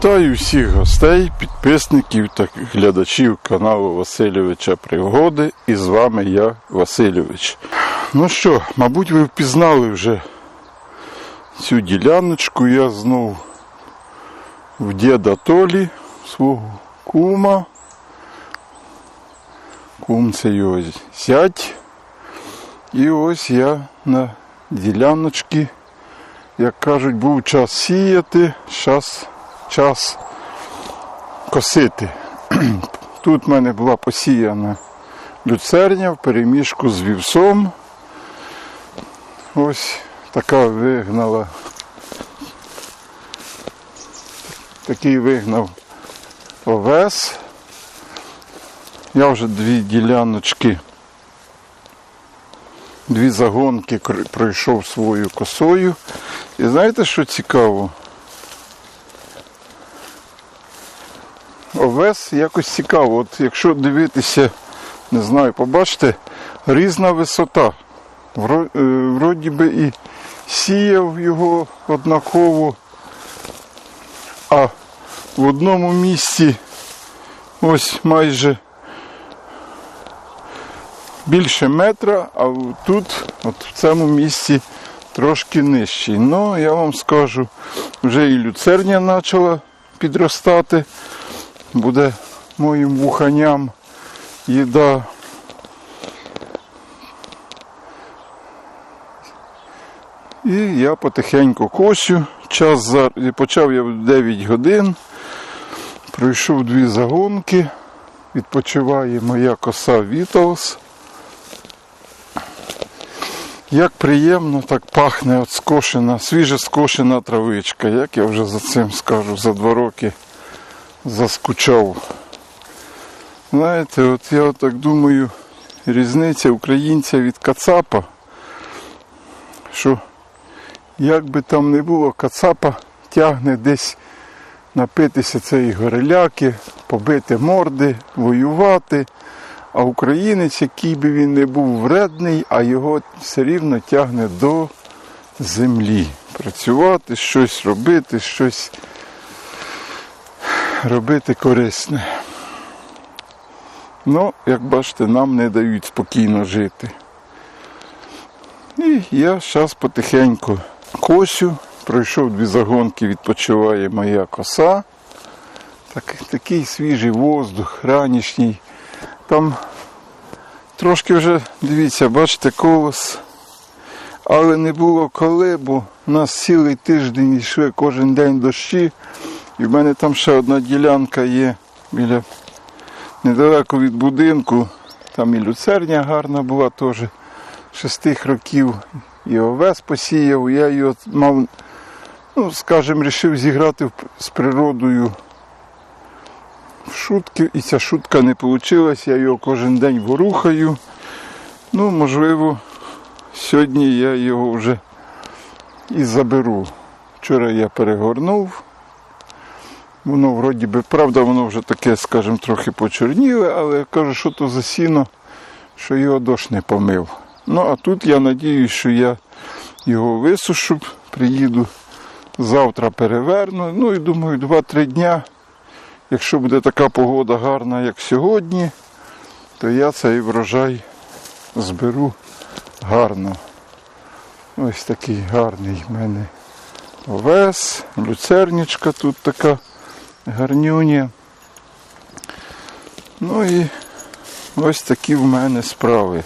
Вітаю всіх гостей, підписників та глядачів каналу Васильовича Пригоди. І з вами я, Васильович. Ну що, мабуть, ви впізнали вже цю діляночку. Я знов в діда Толі, свого кума. Кум це його зять. І ось я на діляночці, як кажуть, був час сіяти, час, час косити. Тут в мене була посіяна люцерня в переміжку з вівсом. Ось така вигнала. Такий вигнав овес. Я вже дві діляночки, дві загонки пройшов свою косою. І знаєте, що цікаво? Овес якось цікаво. От якщо дивитися, не знаю, побачите, різна висота. Е, Вроді би і сіяв його однаково, а в одному місці ось майже більше метра, а тут, от в цьому місці, трошки нижчий. Ну, я вам скажу, вже і люцерня почала підростати. Буде моїм вуханям їда. І я потихеньку косю. Час за... почав я в 9 годин. Пройшов дві загонки. Відпочиває моя коса Віталс. Як приємно так пахне от скошена, свіже скошена травичка. Як я вже за цим скажу, за два роки заскучав. Знаєте, от я так думаю, різниця українця від Кацапа, що як би там не було, Кацапа тягне десь напитися цієї гореляки, побити морди, воювати. А українець, який би він не був вредний, а його все рівно тягне до землі. Працювати, щось робити, щось робити корисне. Ну, як бачите, нам не дають спокійно жити. І я зараз потихеньку косю. Пройшов дві загонки, відпочиває моя коса. Так, такий свіжий воздух, ранішній. Там трошки вже, дивіться, бачите, колос. Але не було коли, бо у нас цілий тиждень йшли кожен день дощі. І в мене там ще одна ділянка є біля недалеко від будинку. Там і люцерня гарна була теж шестих років. І овес посіяв. Я його мав, ну, скажімо, вирішив зіграти з природою в шутки. І ця шутка не вийшла. Я його кожен день ворухаю. Ну, можливо, сьогодні я його вже і заберу. Вчора я перегорнув. Воно вроді би, правда, воно вже таке, скажімо, трохи почорніле, але я кажу, що то за сіно, що його дощ не помив. Ну, а тут я надіюсь, що я його висушу, приїду завтра переверну. Ну і думаю, 2-3 дня, якщо буде така погода гарна, як сьогодні, то я цей врожай зберу гарно. Ось такий гарний в мене овес, люцернічка тут така гарнюня. Ну і ось такі в мене справи.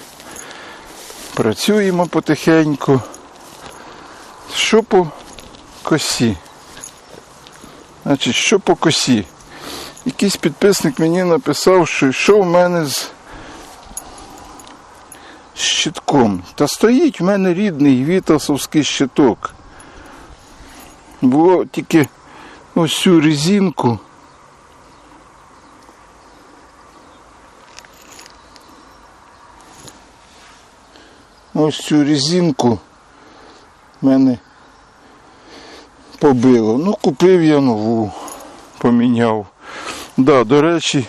Працюємо потихеньку. Що по косі? Значить, що по косі? Якийсь підписник мені написав, що що в мене з щитком. Та стоїть в мене рідний вітасовський щиток. Було тільки ось цю резинку. Ось цю резинку мене побило. Ну, купив я нову, поміняв. Да, до речі,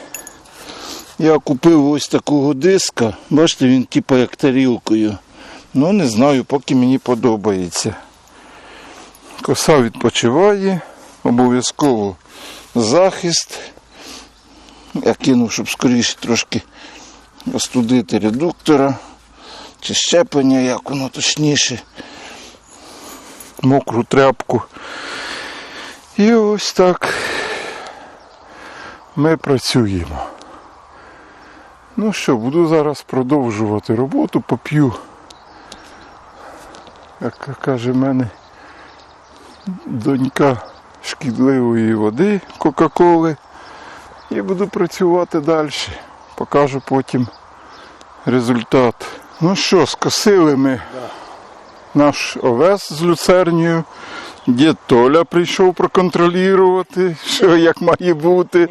я купив ось такого диска. Бачите, він типу як тарілкою. Ну, не знаю, поки мені подобається. Коса відпочиває, обов'язково захист. Я кинув, щоб скоріше трошки остудити редуктора чи щеплення, як воно точніше. Мокру тряпку. І ось так ми працюємо. Ну що, буду зараз продовжувати роботу, поп'ю, як каже мене донька шкідливої води Кока-Коли. І буду працювати далі. Покажу потім результат. Ну що, скосили ми наш овес з люцернію. Дід Толя прийшов проконтролювати, що як має бути,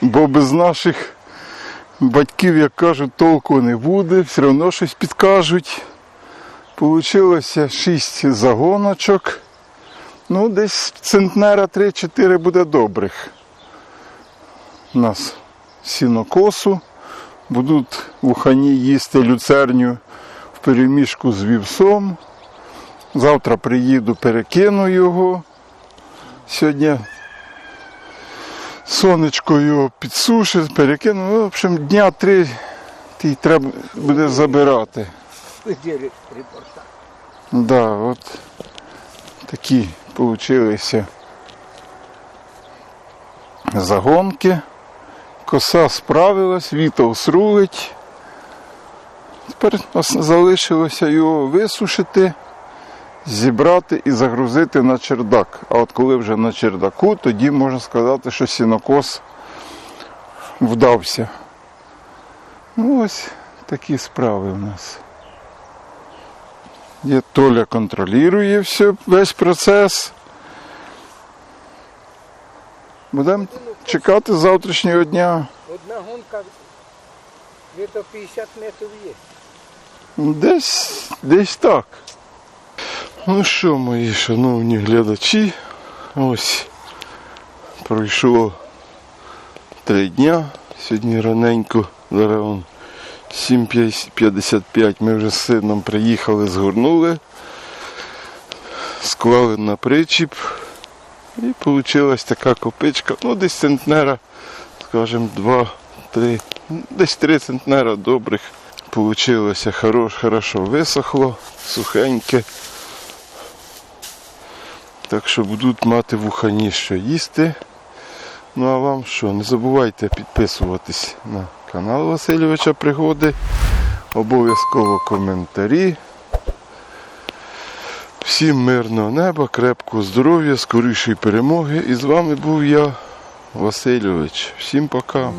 бо без наших батьків, як кажуть, толку не буде, все одно щось підкажуть. Получилося 6 загоночок. Ну, десь центнера 3-4 буде добрих. У нас сінокосу. Будуть вухані їсти люцерню в переміжку з вівсом. Завтра приїду, перекину його. Сьогодні сонечко його підсушить, перекину. Ну, в общем, дня три ті треба буде забирати. Да, от такі получилися загонки. Коса справилась, вітов срулить. Тепер залишилося його висушити, зібрати і загрузити на чердак. А от коли вже на чердаку, тоді можна сказати, що сінокос вдався. Ну ось такі справи у нас. Толя контролює все, весь процес. Будемо чекати завтрашнього дня. Одна гонка где-то 50 метрів є. Десь, десь так. Ну що, мої шановні глядачі, ось пройшло три дня. Сьогодні раненько, зараз 7.55 ми вже з сином приїхали, згорнули, склали на причіп. І вийшла така копичка, ну десь центнера, скажімо, 2-3, десь 3 центнера добрих. Получилося хорош, хорошо висохло, сухеньке. Так що будуть мати вухані що їсти. Ну а вам що? Не забувайте підписуватись на канал Васильовича Пригоди. Обов'язково коментарі. Всім мирного неба, крепкого здоров'я, скорішої перемоги. І з вами був я, Васильович. Всім пока.